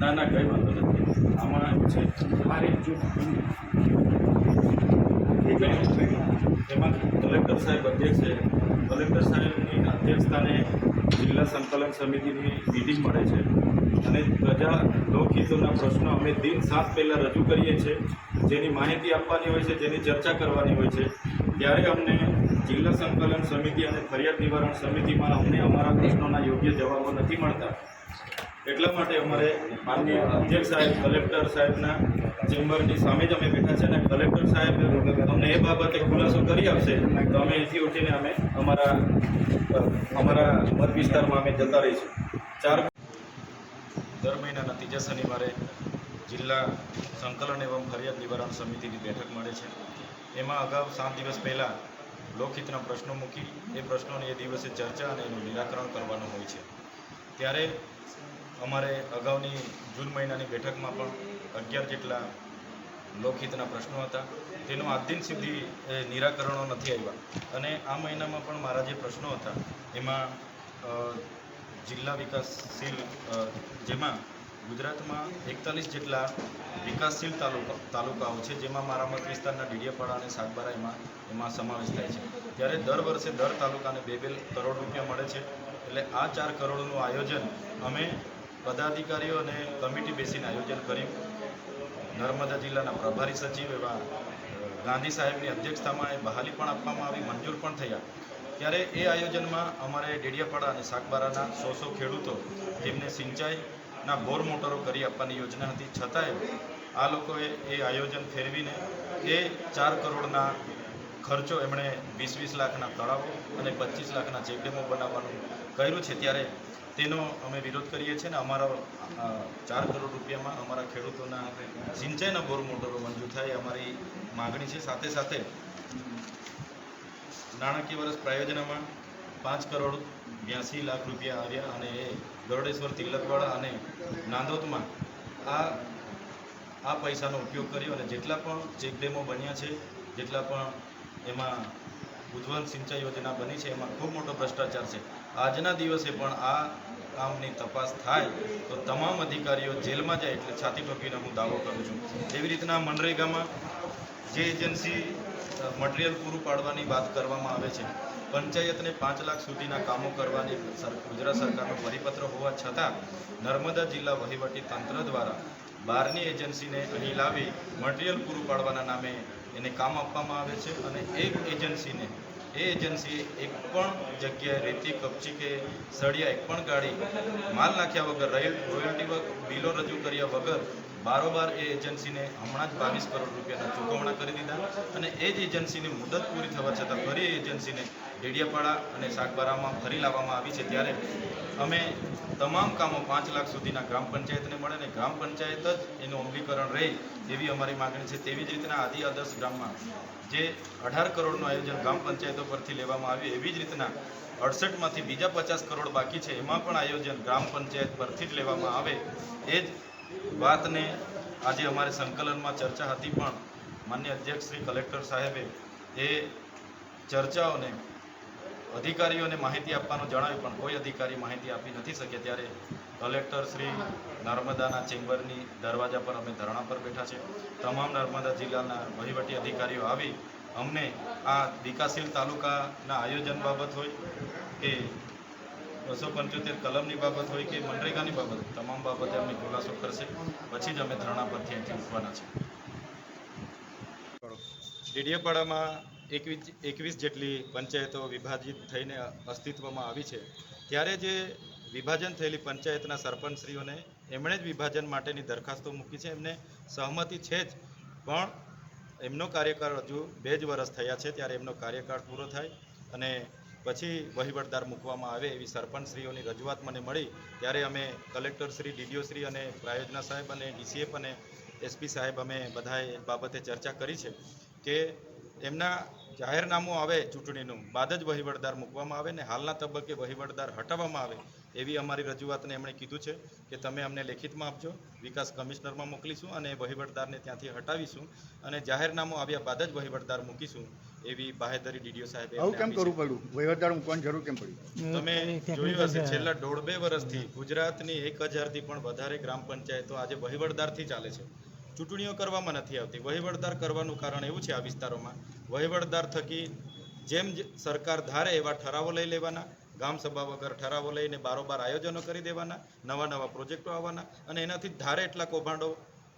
ના ના કંઈ વાંધો નથી. આમાં છે એમાં કલેક્ટર સાહેબ અધ્યક્ષ છે. કલેક્ટર સાહેબની અધ્યક્ષતાને જિલ્લા સંકલન સમિતિની મિટિંગ મળે છે. અને પ્રજા લોકહિતોના પ્રશ્નો અમે દિન સાત પહેલાં રજૂ કરીએ છીએ. જેની માહિતી આપવાની હોય છે, જેની ચર્ચા કરવાની હોય છે. ત્યારે અમને જિલ્લા સંકલન સમિતિ અને ફરિયાદ નિવારણ સમિતિમાં અમને અમારા પ્રશ્નોના યોગ્ય જવાબો નથી મળતા. એટલા માટે અમારે માનનીય અધ્યક્ષ સાહેબ, કલેક્ટર સાહેબના ચેમ્બરની સામે જ અમે બેઠા છે અને કલેક્ટર સાહેબ અમને એ બાબતે ખુલાસો કરી આપશે. તો અમે એથી ઉઠીને અમે અમારા અમારા મત વિસ્તારમાં અમે જતા રહીશું. ચાર દર મહિનાના ત્રીજા શનિવારે જિલ્લા સંકલન એવં ફરિયાદ નિવારણ સમિતિની બેઠક મળે છે. એમાં અગાઉ સાત દિવસ પહેલાં લોકહિતના પ્રશ્નો મૂકી, એ પ્રશ્નોની એ દિવસે ચર્ચા અને એનું નિરાકરણ કરવાનું હોય છે. ત્યારે અમારે અગાઉની જૂન મહિનાની બેઠકમાં પણ અગિયાર જેટલા લોકહિતના પ્રશ્નો હતા, તેનો આજ દિન સુધી નિરાકરણો નથી આવ્યા. અને આ મહિનામાં પણ મારા જે પ્રશ્નો હતા, એમાં જિલ્લા વિકાસશીલ જેમાં ગુજરાતમાં એકતાલીસ જેટલા વિકાસશીલ તાલુકા, તાલુકાઓ છે, જેમાં મારા મત વિસ્તારના ડીડિયાપાડા અને સાગબારા એમાં એમાં સમાવેશ થાય છે. ત્યારે દર વર્ષે દર તાલુકાને બે બે કરોડ રૂપિયા મળે છે. એટલે આ ચાર કરોડનું આયોજન અમે પદાધિકારીઓ અને કમિટી બેસીને આયોજન કર્યું. નર્મદા જિલ્લાના પ્રભારી સચિવ એવા ગાંધી સાહેબની અધ્યક્ષતામાં એ બહાલી પણ આપવામાં આવી, મંજૂર પણ થયા. ત્યારે એ આયોજનમાં અમારે ડેડિયાપાડા અને સાગબારાના સો સો ખેડૂતો જેમને સિંચાઈના બોર મોટરો કરી આપવાની યોજના હતી, છતાંય આ લોકોએ એ આયોજન ફેરવીને એ ચાર કરોડના ખર્ચો એમણે વીસ વીસ લાખના તળાવો અને પચીસ લાખના ચેકડેમો બનાવવાનું કર્યું છે. ત્યારે તેનો અમે વિરોધ કરીએ છીએ ને અમારા ચાર કરોડ રૂપિયામાં અમારા ખેડૂતોના સિંચાઈના બોર મોટરો મંજૂર થાય અમારી માગણી છે. સાથે સાથે નાણાકીય વર્ષ પ્રાયોજનામાં પાંચ કરોડ બ્યાસી લાખ રૂપિયા આવ્યા અને એ ગરડેશ્વર તિલકવાડા અને નાંદોદમાં આ આ પૈસાનો ઉપયોગ કર્યો અને જેટલા પણ ચેકડેમો બન્યા છે, જેટલા પણ એમાં ઉજ્જવલ સિંચાઈ યોજના બની છે. એમાં ખૂબ મોટો ભ્રષ્ટાચાર છે. આજના દિવસે પણ આ કામની તપાસ થાય તો તમામ અધિકારીઓ જેલમાં જાય એટલે છાતી ઠોકીને હું દાવો કરું છું. એવી રીતના મનરેગામાં જે એજન્સી મટીરિયલ પૂરું પાડવાની વાત કરવામાં આવે છે. પંચાયતને પાંચ લાખ સુધીના કામો કરવાની ગુજરાત સરકારનો પરિપત્ર હોવા છતાં નર્મદા જિલ્લા વહીવટી તંત્ર દ્વારા બહારની એજન્સીને અહીં લાવી મટીરિયલ પૂરું પાડવાના નામે એને કામ આપવામાં આવે છે અને એક એજન્સીને, એ એજન્સીએ એક પણ જગ્યાએ રેતી, કપચી કે સળિયા, એક પણ ગાડી માલ નાખ્યા વગર રોયલ રોયલ્ટી બિલો રજૂ કર્યા વગર બારોબાર એ એજન્સીને હમણાં જ બાવીસ કરોડ રૂપિયાના ચૂકવણા કરી દીધા. અને એ જ એજન્સીની મુદત પૂરી થવા છતાં ફરી એજન્સીને ડેડિયાપાડા અને સાગબારામાં ફરી લાવવામાં આવી છે. ત્યારે અમે તમામ કામો પાંચ લાખ સુધીના ગ્રામ પંચાયતને મળે ને ગ્રામ પંચાયત જ એનું અમલીકરણ રહે એવી અમારી માગણી છે. તેવી જ રીતના આદિ આદર્શ ગ્રામમાં જે અઢાર કરોડનું આયોજન ગ્રામ પંચાયતો પરથી લેવામાં આવ્યું, એવી જ રીતના અડસઠમાંથી બીજા પચાસ કરોડ બાકી છે. એમાં પણ આયોજન ગ્રામ પંચાયત પરથી જ લેવામાં આવે. એ જ વાતને આજે અમારે સંકલનમાં ચર્ચા હતી પણ માન્ય અધ્યક્ષ શ્રી કલેક્ટર સાહેબે એ ચર્ચાઓને અધિકારીઓને માહિતી આપવાનું જણાવ્યું, પણ કોઈ અધિકારી માહિતી આપી નથી શકે ત્યારે કલેક્ટર શ્રી નર્મદાના ચેમ્બરની દરવાજા પર અમે ધરણા પર બેઠા છે તમામ નર્મદા જિલ્લાના વહીવટી અધિકારીઓ આવી. અમને આ વિકાસશીલ તાલુકાના આયોજન બાબત હોય કે બસો પંચોતેર કલમની બાબત હોય કે મનરેગાની બાબત, તમામ બાબતે અમને ખુલાસો કરશે. પછી જ અમે ધરણા પરથી અહીંથી ઉઠવાના છે ડેડિયાપાડામાં એકવીસ એકવીસ જેટલી પંચાયતો વિભાજિત થઈને અસ્તિત્વમાં આવી છે. ત્યારે જે વિભાજન થયેલી પંચાયતના સરપંચશ્રીઓને એમણે જ વિભાજન માટેની દરખાસ્તો મૂકી છે. એમને સહમતિ છે જ. પણ એમનો કાર્યકાળ હજુ બે જ વર્ષ થયા છે ત્યારે એમનો કાર્યકાળ પૂરો થાય અને પછી વહીવટદાર મૂકવામાં આવે એવી સરપંચશ્રીઓની રજૂઆત મને મળી. ત્યારે અમે કલેક્ટરશ્રી, ડીડીઓશ્રી અને પ્રાયોજના સાહેબ અને ડીસીએફ અને એસપી સાહેબ અમે બધાએ બાબતે ચર્ચા કરી છે કે એમના જાહેરનામું આવે ચૂંટણીનું. બાદ જ વહીવટદાર મૂકવામાં આવે ને હાલના તબક્કે વહીવટદાર હટાવવામાં આવે એવી અમારી રજૂઆતને એમણે કીધું છે કે તમે અમને લેખિતમાં આપજો વિકાસ કમિશનરમાં મોકલીશું અને વહીવટદારને ત્યાંથી હટાવીશું અને જાહેરનામું આવ્યા બાદ જ વહીવટદાર મૂકીશું એવી બાહેધરી ડીડીઓ સાહેબે આવું કેમ કરવું પડ્યું? વહીવટદાર મૂકવાની જરૂર કેમ પડી? તમે જોયું હશે છેલ્લા દોઢ બે વર્ષથી ગુજરાતની એક હજારથી પણ વધારે ગ્રામ પંચાયતો આજે વહીવટદારથી ચાલે છે. ચૂંટણીઓ કરવામાં નથી આવતી. વહીવટદાર કરવાનું કારણ એવું છે આ વિસ્તારોમાં. વહીવટદાર થકી જેમ સરકાર ધારે એવા ઠરાવો લઈ લેવાના ગામ સભા વગર ઠરાવો લઈને બારોબાર આયોજનો કરી દેવાના નવા નવા પ્રોજેક્ટો આવવાના અને એનાથી ધારે એટલા કૌભાંડો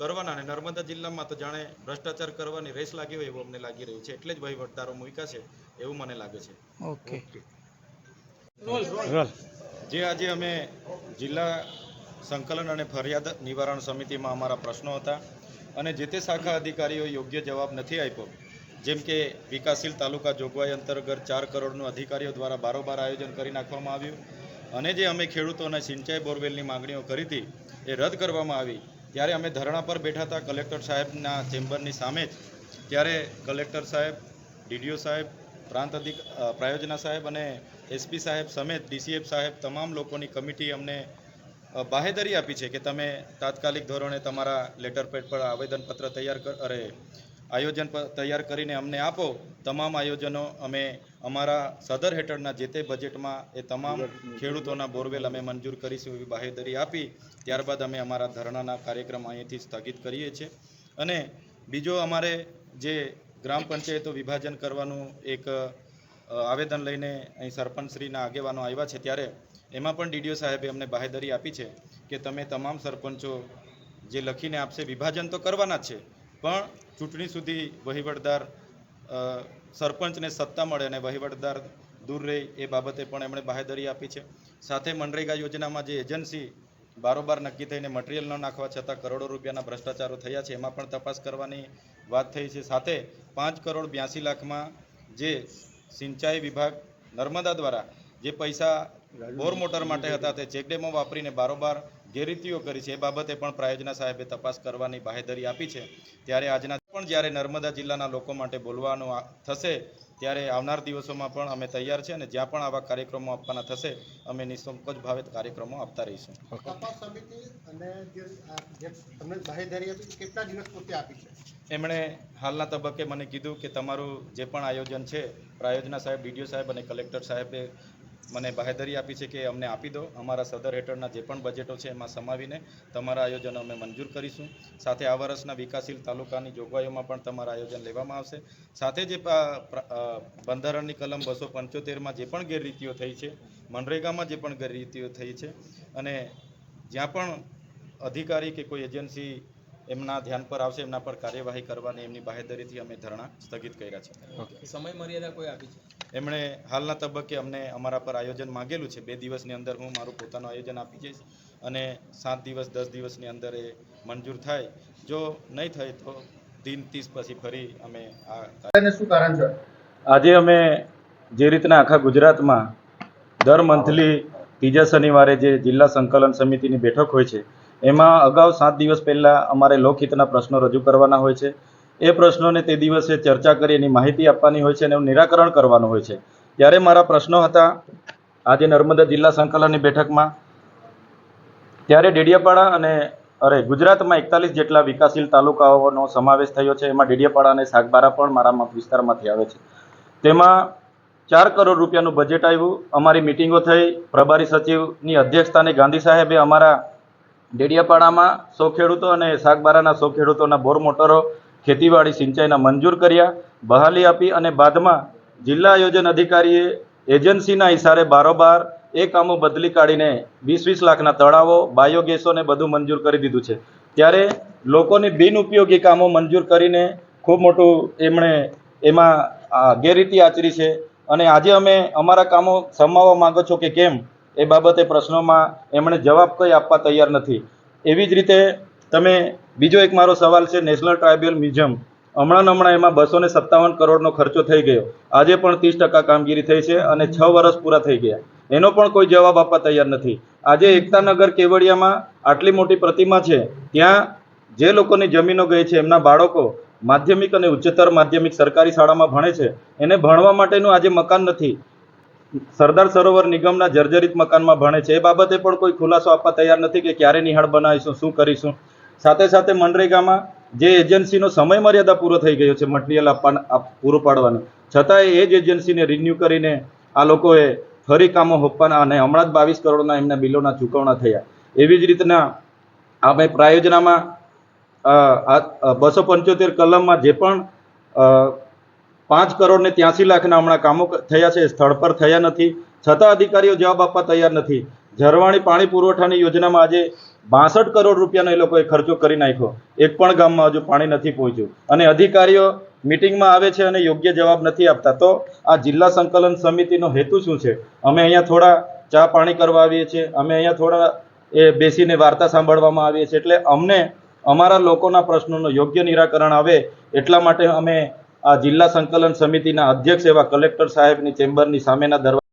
કરવાના અને નર્મદા જિલ્લામાં તો જાણે ભ્રષ્ટાચાર કરવાની રેસ લાગી હોય એવું અમને લાગી રહ્યું છે. એટલે જ વહીવટદારો મૂક્યા છે એવું મને લાગે છે. ઓકે. જે આજે અમે જિલ્લા સંકલન અને ફરિયાદ નિવારણ સમિતિમાં અમારા પ્રશ્નો હતા અને જે તે શાખા અધિકારીઓ યોગ્ય જવાબ નથી આપ્યો, જેમ કે વિકાસશીલ તાલુકા જોગવાઈ અંતર્ગત ચાર કરોડનું અધિકારીઓ દ્વારા બારોબાર આયોજન કરી નાખવામાં આવ્યું અને જે અમે ખેડૂતોને સિંચાઈ બોરવેલની માંગણીઓ કરી હતી એ રદ કરવામાં આવી. ત્યારે અમે ધરણા પર બેઠા હતા કલેક્ટર સાહેબના ચેમ્બરની સામે જ. ત્યારે કલેક્ટર સાહેબ, ડીડીઓ સાહેબ, પ્રાંત અધિક પ્રાયોજના સાહેબ અને એસપી સાહેબ સમેત ડીસીએફ સાહેબ તમામ લોકોની કમિટી અમને બાહેધરી આપી છે કે તમે તાત્કાલિક ધોરણે તમારા લેટર પેડ પર આવેદનપત્ર તૈયાર કર, અરે, આયોજન તૈયાર કરીને અમને આપો. તમામ આયોજનો અમે અમારા સદર હેઠળના જે તે બજેટમાં એ તમામ ખેડૂતોના બોરવેલ અમે મંજૂર કરીશું એવી બાહેધરી આપી. ત્યારબાદ અમે અમારા ધરણાના કાર્યક્રમ અહીંથી સ્થગિત કરીએ છીએ. અને બીજો અમારે જે ગ્રામ પંચાયતો વિભાજન કરવાનું એક આવેદન લઈને અહીં સરપંચશ્રીના આગેવાનો આવ્યા છે ત્યારે એમાં પણ ડીડીઓ સાહેબે અમને બાહેધરી આપી છે કે તમે તમામ સરપંચો જે લખીને આપશે, વિભાજન તો કરવાના જ છે, પણ ચૂંટણી સુધી વહીવટદાર સરપંચને સત્તા મળે અને વહીવટદાર દૂર રહે એ બાબતે પણ એમણે બાહેધરી આપી છે. સાથે મનરેગા યોજનામાં જે એજન્સી બારોબાર નક્કી થઈને મટીરિયલ ન નાખવા છતાં કરોડો રૂપિયાના ભ્રષ્ટાચારો થયા છે, એમાં પણ તપાસ કરવાની વાત થઈ છે. સાથે પાંચ કરોડ બ્યાસી લાખમાં જે સિંચાઈ વિભાગ નર્મદા દ્વારા જે પૈસા બોર મોટર માટે હતા તે ચેકડેમો વાપરીને બારોબાર ગેરરીતિઓ કરી છે. એ બાબતે પણ પ્રાયોજના સાહેબે તપાસ કરવાની બાહેધરી આપી છે. ત્યારે આજના પણ જ્યારે નર્મદા જિલ્લાના લોકો માટે બોલવાનું થશે ત્યારે આવનાર દિવસોમાં પણ અમે તૈયાર છે અને જ્યાં પણ આવા કાર્યક્રમો આપવાના થશે અમે નિસંકોચ ભાવે કાર્યક્રમો આપતા રહીશું. તપાસ સમિતિ અને જે તમને બાહેધરી આપી કેટલા દિવસ પૂરતી આપી છે? એમણે હાલના તબક્કે મને કીધું કે તમારું જે પણ આયોજન છે પ્રાયોજના સાહેબ ડીડીઓ સાહેબ અને કલેક્ટર સાહેબે મને બાહેધરી આપી છે કે અમને આપી દો. અમારા સદર હેઠળના જે પણ બજેટો છે એમાં સમાવીને તમારા આયોજનો અમે મંજૂર કરીશું. સાથે આ વર્ષના વિકાસશીલ તાલુકાની જોગવાઈઓમાં પણ તમારા આયોજન લેવામાં આવશે. સાથે જે બંધારણની કલમ બસો પંચોતેરમાં જે પણ ગેરરીતિઓ થઈ છે, મનરેગામાં જે પણ ગેરરીતિઓ થઈ છે અને જ્યાં પણ અધિકારી કે કોઈ એજન્સી એમના ધ્યાન પર આવશે, એમના પર કાર્યવાહી કરવાની એમની બાહેધરીથી અમે ધરણા સ્થગિત કર્યા છે. સમય મર્યાદા કોઈ આપી છે? એમણે હાલના તબક્કે અમને અમારા પર આયોજન માંગેલું છે. બે દિવસની અંદર હું મારું પોતાનું આયોજન આપી જઈશ અને સાત દિવસ દસ દિવસની અંદર એ મંજૂર થાય. જો નહીં થાય તો દિન ત્રીસ પછી ફરી અમે આ શું કારણ છે? આજે અમે જે રીતના આખા ગુજરાતમાં દર મંથલી ત્રીજા શનિવારે જે જિલ્લા સંકલન સમિતિની બેઠક હોય છે એમાં અગાઉ સાત દિવસ પહેલાં અમારે લોકહિતના પ્રશ્નો રજૂ કરવાના હોય છે. એ પ્રશ્નોને તે દિવસે ચર્ચા કરી એની માહિતી આપવાની હોય છે અને એનું નિરાકરણ કરવાનું હોય છે. ત્યારે મારા પ્રશ્નો હતા. આજે નર્મદા જિલ્લા સંકલનની બેઠકમાં. ત્યારે ડેડિયાપાડા અને, અરે, ગુજરાતમાં એકતાલીસ જેટલા વિકાસશીલ તાલુકાઓનો સમાવેશ થયો છે. એમાં ડેડિયાપાડા અને સાગબારા પણ મારા વિસ્તારમાંથી આવે છે. તેમાં ચાર કરોડ રૂપિયાનું બજેટ આવ્યું. અમારી મિટિંગો થઈ. પ્રભારી સચિવની અધ્યક્ષતાને ગાંધી સાહેબે અમારા ડેડિયાપાડામાં સો ખેડૂતો અને સાગબારાના સો ખેડૂતોના બોર મોટરો ખેતીવાડી સિંચાઈના મંજૂર કર્યા, બહાલી આપી અને બાદમાં જિલ્લા આયોજન અધિકારીએ એજન્સીના ઇશારે બારોબાર એ કામો બદલી કાઢીને વીસ વીસ લાખના તળાવો, બાયોગેસોને બધું મંજૂર કરી દીધું છે. ત્યારે લોકોની બિનઉપયોગી કામો મંજૂર કરીને ખૂબ મોટું એમણે એમાં ગેરરીતિ આચરી છે. અને આજે અમે અમારા કામો સમાવવા માંગો છો કે કેમ, એ બાબતે પ્રશ્નોમાં એમણે જવાબ કંઈ આપવા તૈયાર નથી. એવી જ રીતે તમે, બીજો એક મારો સવાલ છે નેશનલ ટ્રાઇબલ મ્યુઝિયમ હમણાં હમણાં એમાં બસો ને સત્તાવન કરોડનો ખર્ચો થઈ ગયો. આજે પણ ત્રીસ ટકા કામગીરી થઈ છે અને છ વર્ષ પૂરા થઈ ગયા. એનો પણ કોઈ જવાબ આપવા તૈયાર નથી. આજે એકતાનગર કેવડિયામાં આટલી મોટી પ્રતિમા છે. ત્યાં જે લોકોની જમીનો ગઈ છે, એમના બાળકો માધ્યમિક અને ઉચ્ચતર માધ્યમિક સરકારી શાળામાં ભણે છે. એને ભણવા માટેનું આજે મકાન નથી. સરદાર સરોવર નિગમના જર્જરિત મકાનમાં ભણે છે. એ બાબતે પણ કોઈ ખુલાસો આપવા તૈયાર નથી કે ક્યારે નિહાળ બનાવીશું, શું કરીશું. સાથે સાથે મનરેગામાં જે એજન્સીનો સમય મર્યાદા પૂરો થઈ ગયો છે, મટીરિયલ આપવાના પૂરો પાડવાનું. છતાંય એ જ એજન્સીને રિન્યૂ કરીને આ લોકોએ ફરી કામો હોપવાના અને હમણાં જ બાવીસ કરોડના એમના બિલોના ચૂકવણા થયા. એવી જ રીતના આપણે પ્રાયોજનામાં બસો પંચોતેર કલમમાં જે પણ પાંચ કરોડ ને ત્યાંસી લાખના હમણાં કામો થયા છે, સ્થળ પર થયા નથી. છતાં અધિકારીઓ જવાબ આપવા તૈયાર નથી. ઝરવાણી પાણી પુરવઠાની યોજનામાં આજે બાસઠ કરોડ રૂપિયાનો એ લોકોએ ખર્ચો કરી નાખ્યો. એક પણ ગામમાં હજુ પાણી નથી પહોંચ્યું. અને અધિકારીઓ મિટિંગમાં આવે છે અને યોગ્ય જવાબ નથી આપતા. તો આ જિલ્લા સંકલન સમિતિનો હેતુ શું છે? અમે અહીંયા થોડા ચા પાણી કરવા આવીએ છીએ. અમે અહીંયા થોડા એ બેસીને વાર્તા સાંભળવામાં આવીએ છીએ. એટલે અમને અમારા લોકોના પ્રશ્નોનું યોગ્ય નિરાકરણ આવે એટલા માટે અમે આ જિલ્લા સંકલન સમિતિના અધ્યક્ષ એવા કલેક્ટર સાહેબની ચેમ્બરની સામેના દરવાજા